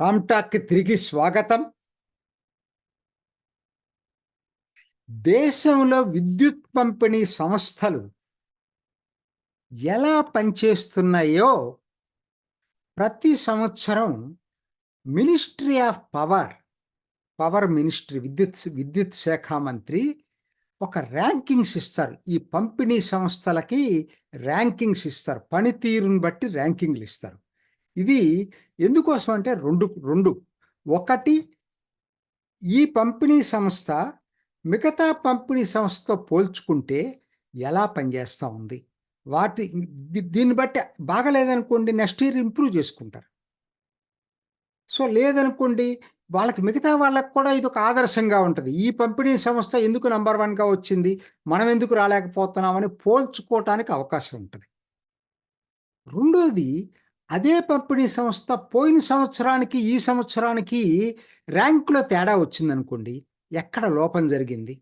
రామ్టాక్కి తిరిగి స్వాగతం. దేశంలో విద్యుత్ పంపిణీ సంస్థలు ఎలా పనిచేస్తున్నాయో ప్రతి సంవత్సరం ministry of power power ministry విద్యుత్ విద్యుత్ శాఖ మంత్రి ఒక ర్యాంకింగ్స్ ఇస్తారు. ఈ పంపిణీ సంస్థలకి ర్యాంకింగ్స్ ఇస్తారు. పనితీరుని బట్టి ర్యాంకింగ్లు ఇస్తారు. ఇది ఎందుకోసం అంటే రెండు రెండు. ఒకటి ఈ పంపిణీ సంస్థ మిగతా పంపిణీ సంస్థతో పోల్చుకుంటే ఎలా పనిచేస్తూ ఉంది? వాటి దీన్ని బట్టి బాగలేదనుకోండి నెక్స్ట్ ఇయర్ ఇంప్రూవ్ చేసుకుంటారు. సో లేదనుకోండి వాళ్ళకి మిగతా వాళ్ళకి కూడా ఇది ఒక ఆదర్శంగా ఉంటుంది. ఈ పంపిణీ సంస్థ ఎందుకు నెంబర్ వన్గా వచ్చింది? మనం ఎందుకు రాలేకపోతున్నామని పోల్చుకోవటానికి అవకాశం ఉంటుంది. రెండోది అదే పంపిణీ సంస్థ పోయిన సంవత్సరానికి ఈ సంవత్సరానికి ర్యాంకులో తేడా వచ్చిందనుకోండి ఎక్కడ లోపం జరిగింది?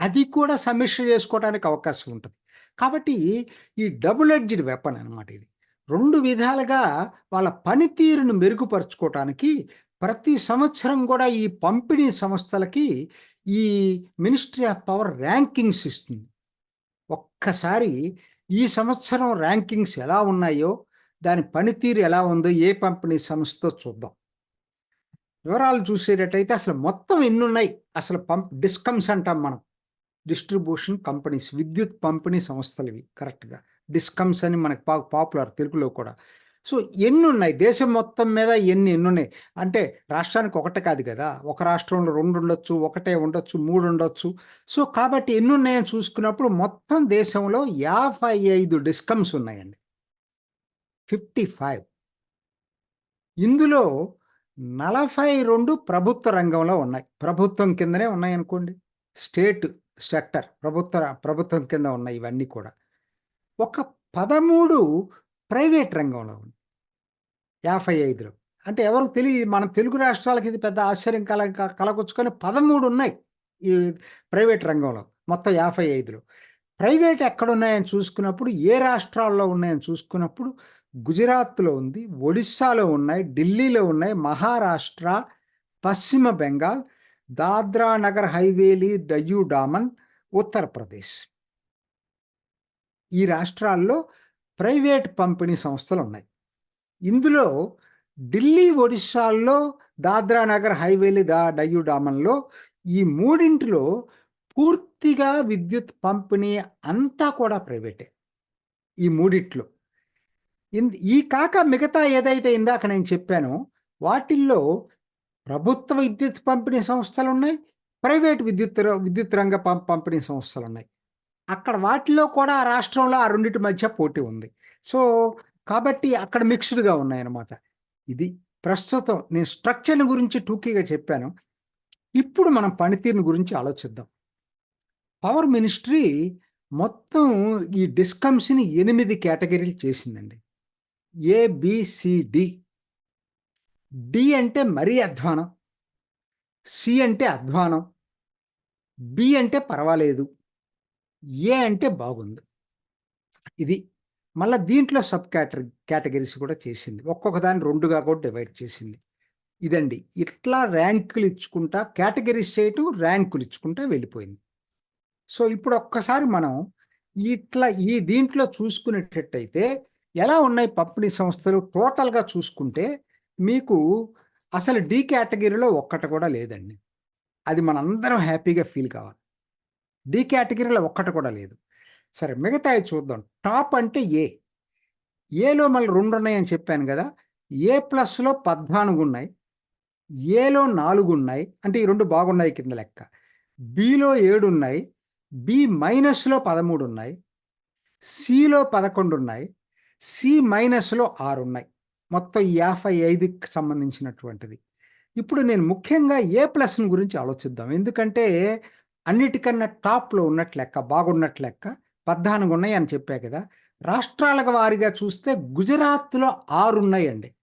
అది కూడా సమీక్ష చేసుకోవడానికి అవకాశం ఉంటుంది. కాబట్టి ఈ డబుల్ ఎడ్జ్డ్ వెపన్ అనమాట ఇది. రెండు విధాలుగా వాళ్ళ పనితీరును మెరుగుపరుచుకోవటానికి ప్రతి సంవత్సరం కూడా ఈ పంపిణీ సంస్థలకి ఈ మినిస్ట్రీ ఆఫ్ పవర్ ర్యాంకింగ్స్ ఇస్తుంది. ఒక్కసారి ఈ సంవత్సరం ర్యాంకింగ్స్ ఎలా ఉన్నాయో దాని పనితీరు ఎలా ఉందో ఏ పంపిణీ సంస్థ చూద్దాం. వివరాలు చూసేటట్టయితే అసలు మొత్తం ఎన్ని ఉన్నాయి అసలు పంప్ డిస్కమ్స్ అంటాం మనం. డిస్ట్రిబ్యూషన్ కంపెనీస్ విద్యుత్ పంపిణీ సంస్థలు ఇవి కరెక్ట్గా డిస్కమ్స్ అని మనకి పా పాపులర్ తెలుగులో కూడా. సో ఎన్ని ఉన్నాయి దేశం మొత్తం మీద ఎన్ని ఎన్ని ఉన్నాయి అంటే రాష్ట్రానికి ఒకటే కాదు కదా. ఒక రాష్ట్రంలో రెండు ఉండొచ్చు ఒకటే ఉండొచ్చు మూడు ఉండొచ్చు. సో కాబట్టి ఎన్ని ఉన్నాయని చూసుకున్నప్పుడు మొత్తం దేశంలో యాభై ఐదు డిస్కమ్స్ ఉన్నాయండి. Fifty five. ఇందులో నలభై రెండు ప్రభుత్వ రంగంలో ఉన్నాయి. ప్రభుత్వం కిందనే ఉన్నాయి అనుకోండి. స్టేట్ సెక్టర్ ప్రభుత్వ ప్రభుత్వం కింద ఉన్నాయి ఇవన్నీ కూడా. ఒక పదమూడు ప్రైవేట్ రంగంలో ఉంది యాభై ఐదులో. అంటే ఎవరికి తెలియదు మన తెలుగు రాష్ట్రాలకి ఇది పెద్ద ఆశ్చర్యం కల కలగొచ్చుకొని పదమూడు ఉన్నాయి ఈ ప్రైవేట్ రంగంలో. మొత్తం యాభై ఐదులో. ప్రైవేట్ ఎక్కడ ఉన్నాయని చూసుకున్నప్పుడు ఏ రాష్ట్రాల్లో ఉన్నాయని చూసుకున్నప్పుడు గుజరాత్లో ఉంది ఒడిస్సాలో ఉన్నాయి ఢిల్లీలో ఉన్నాయి మహారాష్ట్ర పశ్చిమ బెంగాల్ దాద్రా నగర్ హైవేలీ డయ్యూ డామన్ ఉత్తరప్రదేశ్. ఈ రాష్ట్రాల్లో ప్రైవేట్ పంపిణీ సంస్థలు ఉన్నాయి. ఇందులో ఢిల్లీ ఒడిశాల్లో దాద్రా నగర్ హైవేలీ దా డయ్యూ డామన్లో ఈ మూడింటిలో పూర్తిగా విద్యుత్ పంపిణీ అంతా కూడా ప్రైవేటే. ఈ మూడిట్లో. ఈ కాక మిగతా ఏదైతే ఇందాక నేను చెప్పానో వాటిల్లో ప్రభుత్వ విద్యుత్ పంపిణీ సంస్థలు ఉన్నాయి ప్రైవేట్ విద్యుత్ ర- విద్యుత్ రంగ పం- పంపిణీ సంస్థలు ఉన్నాయి అక్కడ వాటిలో కూడా రాష్ట్రంలో ఆ రెండింటి మధ్య పోటీ ఉంది. సో కాబట్టి అక్కడ మిక్స్డ్గా ఉన్నాయన్నమాట. ఇది ప్రస్తుతం నేను స్ట్రక్చర్ని గురించి టూకీగా చెప్పాను. ఇప్పుడు మనం పనితీరుని గురించి ఆలోచిద్దాం. పవర్ మినిస్ట్రీ మొత్తం ఈ డిస్కమ్స్ని ఎనిమిది కేటగిరీలు చేసిందండి. ఏబిసిడి డి అంటే మరీ అధ్వానం. సి అంటే అధ్వానం. బి అంటే పర్వాలేదు. ఏ అంటే బాగుంది. ఇది మళ్ళీ దీంట్లో సబ్ కేటరీ కేటగిరీస్ కూడా చేసింది. ఒక్కొక్క దాన్ని రెండుగా కూడా డివైడ్ చేసింది. ఇదండి. ఇట్లా ర్యాంకులు ఇచ్చుకుంటా కేటగిరీస్ చేయటం ర్యాంకులు ఇచ్చుకుంటా వెళ్ళిపోయింది. సో ఇప్పుడు ఒక్కసారి మనం ఇట్లా ఈ దీంట్లో చూసుకునేటట్టయితే ఎలా ఉన్నాయి పంపిణీ సంస్థలు? టోటల్గా చూసుకుంటే మీకు అసలు డి కేటగిరీలో ఒక్కటి కూడా లేదండి. అది మనందరం హ్యాపీగా ఫీల్ కావాలి. డి కేటగిరీలో ఒక్కటి కూడా లేదు. సరే మిగతాయి చూద్దాం. టాప్ అంటే ఏ? ఏలో మళ్ళీ రెండు ఉన్నాయని చెప్పాను కదా. ఏ ప్లస్లో పద్నాలుగు ఉన్నాయి? ఏలో నాలుగు ఉన్నాయి? అంటే ఈ రెండు బాగున్నాయి కింద లెక్క. బిలో ఏడు ఉన్నాయి. బి మైనస్లో పదమూడు ఉన్నాయి. సిలో పదకొండు ఉన్నాయి. సి మైనస్లో ఆరు ఉన్నాయి. మొత్తం యాభై ఐదుకి సంబంధించినటువంటిది. ఇప్పుడు నేను ముఖ్యంగా ఏ ప్లస్ని గురించి ఆలోచిద్దాం. ఎందుకంటే అన్నిటికన్నా టాప్లో ఉన్నట్లు లెక్క బాగున్నట్లు లెక్క పద్నాలుగు ఉన్నాయి అని చెప్పా కదా. రాష్ట్రాల వారిగా చూస్తే గుజరాత్లో ఆరు ఉన్నాయండి.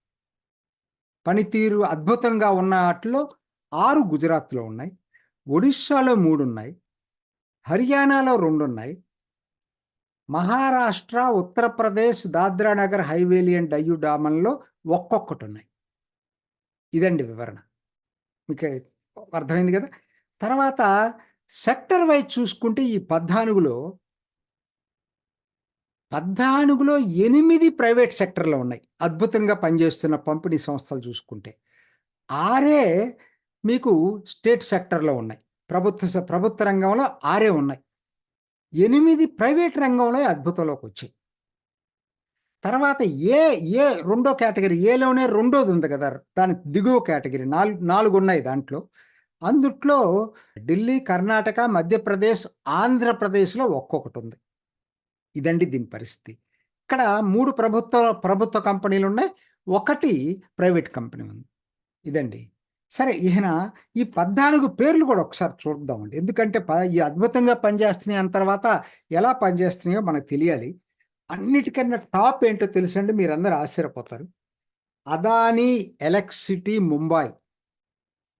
పనితీరు అద్భుతంగా ఉన్న వాటిలో ఆరు గుజరాత్లో ఉన్నాయి. ఒడిస్సాలో మూడు ఉన్నాయి. హర్యానాలో రెండు ఉన్నాయి. మహారాష్ట్ర ఉత్తరప్రదేశ్ దాద్రా నగర్ హైవేలి అండ్ డయ్యూ డామన్లో ఒక్కొక్కటి ఉన్నాయి ఇదండి వివరణ. మీకు అర్థమైంది కదా! తర్వాత సెక్టర్ వైజ్ చూసుకుంటే ఈ 14లో 14లో 8 ప్రైవేట్ సెక్టర్‌లో ఉన్నాయి. అద్భుతంగా పనిచేస్తున్న పంపిణీ సంస్థలు చూసుకుంటే. ఆరే మీకు స్టేట్ సెక్టర్‌లో ఉన్నాయి. ప్రభుత్వ స ప్రభుత్వ రంగంలో ఆరే ఉన్నాయి. ఎనిమిది ప్రైవేట్ రంగంలో అద్భుతంలోకి వచ్చాయి తర్వాత ఏ ఏ రెండో కేటగిరీ ఏలోనే రెండోది ఉంది కదా! దాని దిగువ కేటగిరీ నాలుగు నాలుగు ఉన్నాయి దాంట్లో. అందుట్లో ఢిల్లీ, కర్ణాటక, మధ్యప్రదేశ్, ఆంధ్రప్రదేశ్‌లో ఒక్కొక్కటి ఉంది ఇదండి దీని పరిస్థితి. ఇక్కడ మూడు ప్రభుత్వ ప్రభుత్వ కంపెనీలు ఉన్నాయి ఒకటి ప్రైవేట్ కంపెనీ ఉంది. ఇదండి. సరే ఈయన ఈ 14 పేర్లు కూడా ఒకసారి చూద్దామండి. ఎందుకంటే ప ఈ అద్భుతంగా పనిచేస్తున్నాయి అన్న తర్వాత ఎలా పనిచేస్తున్నాయో మనకు తెలియాలి. అన్నిటికన్నా టాప్ ఏంటో తెలుసండి మీరందరూ ఆశ్చర్యపోతారు. అదానీ ఎలక్ట్రిసిటీ ముంబాయి.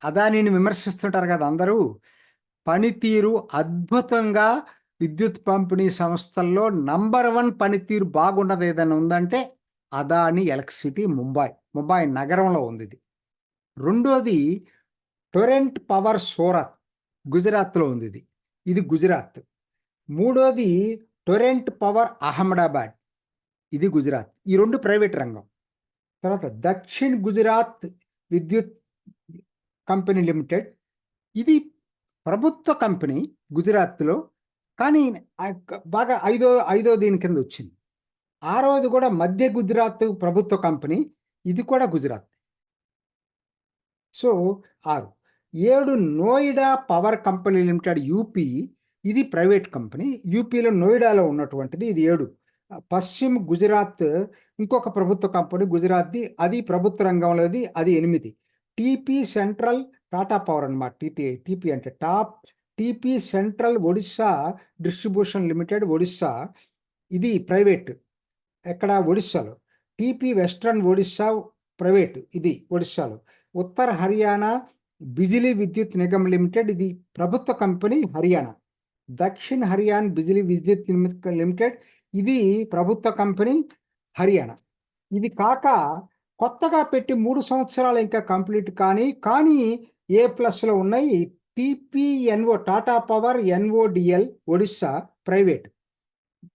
అదానీని విమర్శిస్తుంటారు కదా అందరూ. పనితీరు అద్భుతంగా విద్యుత్ పంపిణీ సంస్థల్లో నంబర్ వన్ పనితీరు బాగున్నది ఏదైనా ఉందంటే అదానీ ఎలక్ట్రిసిటీ ముంబై ముంబాయి నగరంలో ఉంది ఇది రెండోది టొరెంట్ పవర్ సూరత్ గుజరాత్‌లో ఉంది ఇది ఇది గుజరాత్. మూడోది టొరెంట్ పవర్ అహ్మదాబాద్. ఇది గుజరాత్. ఈ రెండు ప్రైవేట్ రంగం. తర్వాత దక్షిణ్ గుజరాత్ విద్యుత్ కంపెనీ లిమిటెడ్. ఇది ప్రభుత్వ కంపెనీ గుజరాత్‌లో. కానీ బాగా ఐదో ఐదో దీని కింద వచ్చింది. ఆరోది కూడా మధ్య గుజరాత్ ప్రభుత్వ కంపెనీ. ఇది కూడా Gujarat. So 6. 7 Noida power company limited UP. ఇది ప్రైవేట్ కంపెనీ. యూపీలో నోయిడాలో ఉన్నటువంటిది ఇది ఏడు పశ్చిమ గుజరాత్ ఇంకొక ప్రభుత్వ కంపెనీ గుజరాత్‌ది. అది ప్రభుత్వ రంగంలోది. అది ఎనిమిది టీపీ సెంట్రల్ టాటా పవర్ అన్నమాట. టీపీ టీపీ అంటే top TP central Odisha distribution limited Odisha. ఇది ప్రైవేట్. ఎక్కడ ఒడిస్సాలో. TP western Odisha private. ఇది ఒడిస్సాలో. ఉత్తర హర్యానా బిజిలీ విద్యుత్ నిగమ్ లిమిటెడ్. ఇది ప్రభుత్వ కంపెనీ హర్యానా. దక్షిణ్ హర్యానా బిజిలీ విద్యుత్ లిమిటెడ్. ఇది ప్రభుత్వ కంపెనీ హర్యానా. ఇది కాక కొత్తగా పెట్టి మూడు సంవత్సరాలు ఇంకా కంప్లీట్ కానీ కానీ ఏ ప్లస్‌లో ఉన్నాయి. TPNO Tata power NODL Odisha private.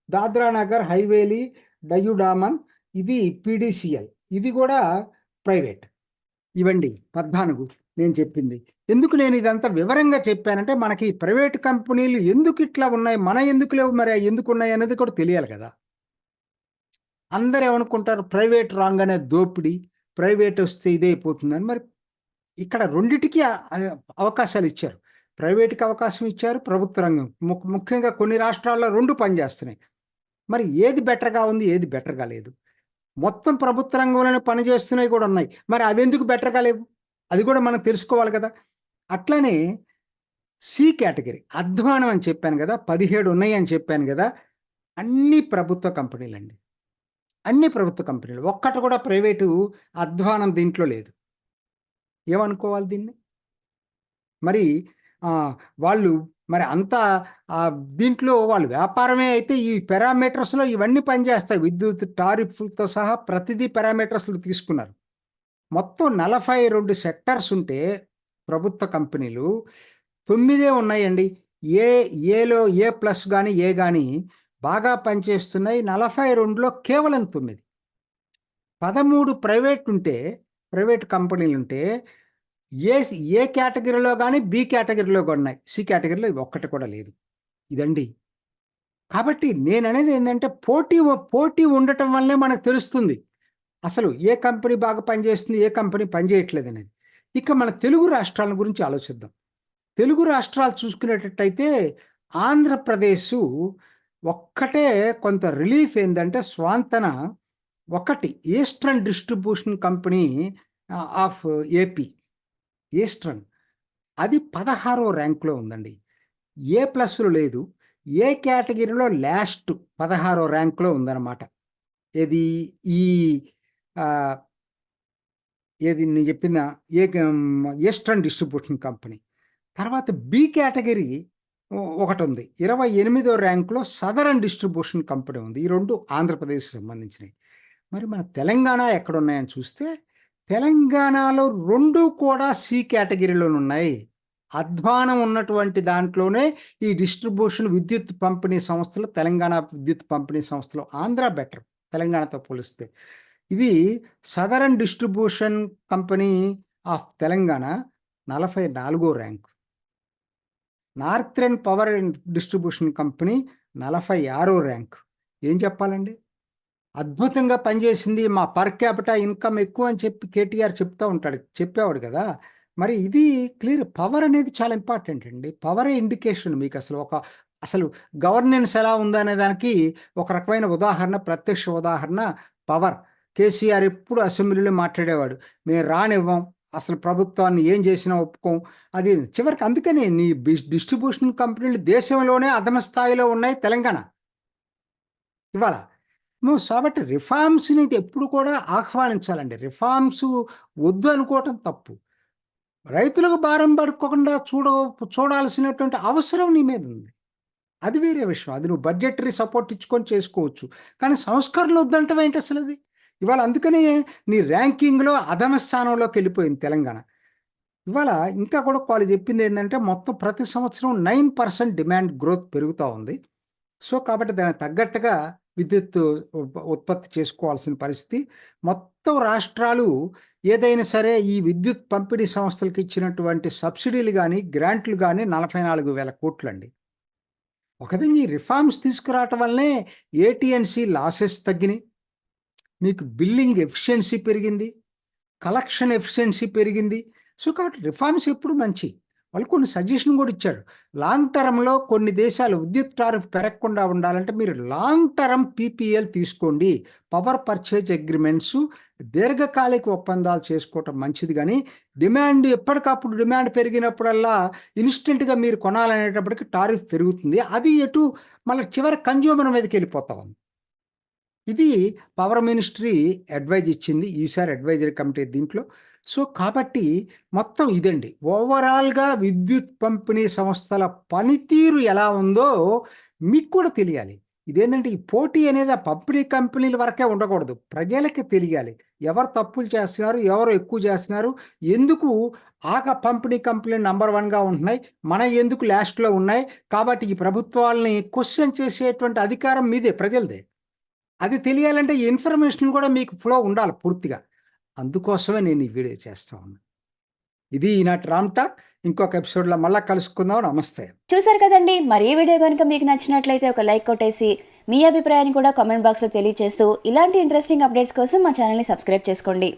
Dadra Nagar Haveli Diu Daman ఇది పీడీసీఎల్. ఇది కూడా ప్రైవేట్. ఇవ్వండి పద్నాలుగు నేను చెప్పింది. ఎందుకు నేను ఇదంతా వివరంగా చెప్పానంటే మనకి ప్రైవేట్ కంపెనీలు ఎందుకు ఇట్లా ఉన్నాయి? మన ఎందుకు లేవు మరి ఎందుకు ఎందుకున్నాయి అనేది కూడా తెలియాలి కదా! అందరూ ఏమనుకుంటారు ప్రైవేట్ రాంగానే దోపిడీ. ప్రైవేట్ వస్తే ఇదైపోతుందని. మరి ఇక్కడ రెండిటికి అవకాశాలు ఇచ్చారు. ప్రైవేట్‌కి అవకాశం ఇచ్చారు. ప్రభుత్వ రంగం ము ముఖ్యంగా కొన్ని రాష్ట్రాల్లో రెండు పనిచేస్తున్నాయి. మరి ఏది బెటర్‌గా ఉంది? ఏది బెటర్‌గా లేదు? మొత్తం ప్రభుత్వ రంగంలోనే పనిచేస్తున్నయి కూడా ఉన్నాయి. మరి అవి ఎందుకు బెటర్‌గా లేవు? అది కూడా మనం తెలుసుకోవాలి కదా! అట్లనే సి కేటగిరీ అధ్వానం అని చెప్పాను కదా! 17 ఉన్నాయని చెప్పాను కదా! అన్ని ప్రభుత్వ కంపెనీలు అండి అన్ని ప్రభుత్వ కంపెనీలు. ఒక్కటి కూడా ప్రైవేటు అధ్వానం దీంట్లో లేదు. ఏమనుకోవాలి దీన్ని? మరి వాళ్ళు మరి అంత దీంట్లో వాళ్ళు వ్యాపారమే అయితే ఈ పారామీటర్స్‌లో ఇవన్నీ పనిచేస్తాయి. విద్యుత్ టారిఫ్తో సహా ప్రతిదీ పారామీటర్స్లు తీసుకున్నారు. మొత్తం నలభై రెండు సెక్టర్స్ ఉంటే ప్రభుత్వ కంపెనీలు తొమ్మిదే ఉన్నాయండి. ఏ ఏలో ఏ ప్లస్ కానీ ఏ కానీ బాగా పనిచేస్తున్నాయి. 42లో కేవలం 9. 13 ప్రైవేట్ ఉంటే ప్రైవేట్ కంపెనీలు ఉంటే ఏ ఏ కేటగిరీలో కానీ బి కేటగిరీలో కూడా ఉన్నాయి. సి కేటగిరీలో ఒక్కటి కూడా లేదు. ఇదండి. కాబట్టి నేను అనేది ఏంటంటే పోటీ పోటీ ఉండటం వల్లే మనకు తెలుస్తుంది. అసలు ఏ కంపెనీ బాగా పనిచేస్తుంది? ఏ కంపెనీ పనిచేయట్లేదు అనేది ఇక మన తెలుగు రాష్ట్రాల గురించి ఆలోచిద్దాం. తెలుగు రాష్ట్రాలు చూసుకునేటట్టయితే ఆంధ్రప్రదేశు ఒక్కటే కొంత రిలీఫ్ ఏంటంటే స్వాంతన ఒకటి eastern distribution company of AP. Eastern. అది 16 ర్యాంక్‌లో ఉందండి. ఏ ప్లస్‌లో లేదు. ఏ కేటగిరీలో లాస్ట్ 16 ర్యాంక్‌లో ఉందన్నమాట. ఏది ఈ ఏది నేను చెప్పిన ఏ ఈస్టర్న్ డిస్ట్రిబ్యూషన్ కంపెనీ. తర్వాత బి కేటగిరీ ఒ ఒకటుంది. 28 ర్యాంక్‌లో సదరన్ డిస్ట్రిబ్యూషన్ కంపెనీ ఉంది. ఈ రెండు ఆంధ్రప్రదేశ్‌కి సంబంధించినవి మరి మన తెలంగాణ ఎక్కడున్నాయని చూస్తే తెలంగాణలో రెండు కూడా సి కేటగిరీలోనున్నాయి అధ్వానం ఉన్నటువంటి దాంట్లోనే ఈ డిస్ట్రిబ్యూషన్ విద్యుత్ పంపిణీ సంస్థలు తెలంగాణ విద్యుత్ పంపిణీ సంస్థలు ఆంధ్ర బెటర్ తెలంగాణతో పోలిస్తే. ఇది southern distribution company of Telangana నలభై నాలుగో rank. Northern power and distribution company నలభై ఆరో ర్యాంక్. ఏం చెప్పాలండి? అద్భుతంగా పనిచేసింది మా పర్ క్యాపిటల్ ఇన్కమ్ ఎక్కువ అని చెప్పి కేటీఆర్ చెప్తూ ఉంటాడు చెప్పేవాడు కదా. మరి ఇది క్లియర్ పవర్ అనేది చాలా ఇంపార్టెంట్ అండి. పవరే ఇండికేషన్ మీకు అసలు. ఒక అసలు గవర్నెన్స్ ఎలా ఉందనే దానికి ఒక రకమైన ఉదాహరణ ప్రత్యక్ష ఉదాహరణ పవర్ కేసీఆర్ ఎప్పుడు అసెంబ్లీలో మాట్లాడేవాడు మేము రానివ్వం అసలు ప్రభుత్వాన్ని ఏం చేసినా ఒప్పుకోం. అది చివరికి అందుకనే నీ డిస్ట్రిబ్యూషన్ కంపెనీలు దేశంలోనే అధమ స్థాయిలో ఉన్నాయి తెలంగాణ. ఇవాళ కాబట్టి రిఫార్మ్స్ని ఎప్పుడు కూడా ఆహ్వానించాలండి. రిఫార్మ్స్ వద్దు అనుకోవటం తప్పు. రైతులకు భారం పడుకోకుండా చూడ చూడాల్సినటువంటి అవసరం నీ మీద ఉంది. అది వేరే విషయం. అది నువ్వు బడ్జెటరీ సపోర్ట్ ఇచ్చుకొని చేసుకోవచ్చు. కానీ సంస్కరణలు వద్దంటే ఏంటి అసలు అది? ఇవాళ అందుకనే నీ ర్యాంకింగ్లో అధమ స్థానంలోకి వెళ్ళిపోయింది తెలంగాణ. ఇవాళ ఇంకా కూడా వాళ్ళు చెప్పింది ఏంటంటే మొత్తం ప్రతి సంవత్సరం నైన్ పర్సెంట్ డిమాండ్ గ్రోత్ పెరుగుతూ ఉంది. సో కాబట్టి దానికి తగ్గట్టుగా విద్యుత్ ఉత్పత్తి చేసుకోవాల్సిన పరిస్థితి. మొత్తం రాష్ట్రాలు ఏదైనా సరే ఈ విద్యుత్ పంపిణీ సంస్థలకు ఇచ్చినటువంటి సబ్సిడీలు కానీ గ్రాంట్లు కానీ నలభై నాలుగు వేల కోట్లు అండి ఈ రిఫార్మ్స్ తీసుకురావటం వల్లనే ఏటీఎన్సీ లాసెస్ తగ్గినాయి. మీకు బిల్లింగ్ ఎఫిషియన్సీ పెరిగింది. కలెక్షన్ ఎఫిషియన్సీ పెరిగింది. సో కాబట్టి రిఫార్మ్స్ ఎప్పుడు మంచి. వాళ్ళు కొన్ని సజెషన్ కూడా ఇచ్చాడు. లాంగ్ టర్మ్లో కొన్ని దేశాలు విద్యుత్ టారిఫ్ పెరగకుండా ఉండాలంటే మీరు లాంగ్ టర్మ్ పీపీఎల్ తీసుకోండి. పవర్ పర్చేజ్ అగ్రిమెంట్స్ దీర్ఘకాలిక ఒప్పందాలు చేసుకోవటం మంచిది కానీ డిమాండ్ ఎప్పటికప్పుడు డిమాండ్ పెరిగినప్పుడల్లా ఇన్స్టెంట్గా మీరు కొనాలనేటప్పటికి టారిఫ్ పెరుగుతుంది. అది ఎటు మళ్ళీ చివరి కన్జ్యూమర్ మీదకి వెళ్ళిపోతా ఉంది. ఇది పవర్ మినిస్ట్రీ అడ్వైజ్ ఇచ్చింది. ఈసారి అడ్వైజరీ కమిటీ దీంట్లో సో కాబట్టి మొత్తం ఇదండి. ఓవరాల్గా విద్యుత్ పంపిణీ సంస్థల పనితీరు ఎలా ఉందో మీకు కూడా తెలియాలి. ఇదేంటంటే ఈ పోటీ అనేది ఆ పంపిణీ కంపెనీల వరకే ఉండకూడదు. ప్రజలకి తెలియాలి. ఎవరు తప్పులు చేస్తున్నారు ఎవరు ఎక్కువ చేస్తున్నారు ఎందుకు ఆ పంపిణీ కంపెనీలు నంబర్ వన్గా ఉంటున్నాయి మన ఎందుకు లాస్ట్లో ఉన్నాయి కాబట్టి ఈ ప్రభుత్వాలని క్వశ్చన్ చేసేటువంటి అధికారం మీదే ప్రజలదే. అది తెలియాలంటే ఈ ఇన్ఫర్మేషన్ కూడా మీకు ఫ్లో ఉండాలి పూర్తిగా. అందుకోసమే నేను ఈ వీడియో చేస్తా ఉన్నా. ఇది ఈనాటి రామ్ టాక్. ఇంకొక ఎపిసోడ్లో మళ్ళీ కలుసుకుందాం. నమస్తే. చూసారు కదండి. మరి ఈ వీడియో కనుక మీకు నచ్చినట్లయితే ఒక లైక్ కొట్టేసి మీ అభిప్రాయాన్ని కూడా కామెంట్ బాక్స్లో తెలియజేస్తూ ఇలాంటి ఇంట్రెస్టింగ్ అప్డేట్స్ కోసం మా ఛానల్ని సబ్స్క్రైబ్ చేసుకోండి.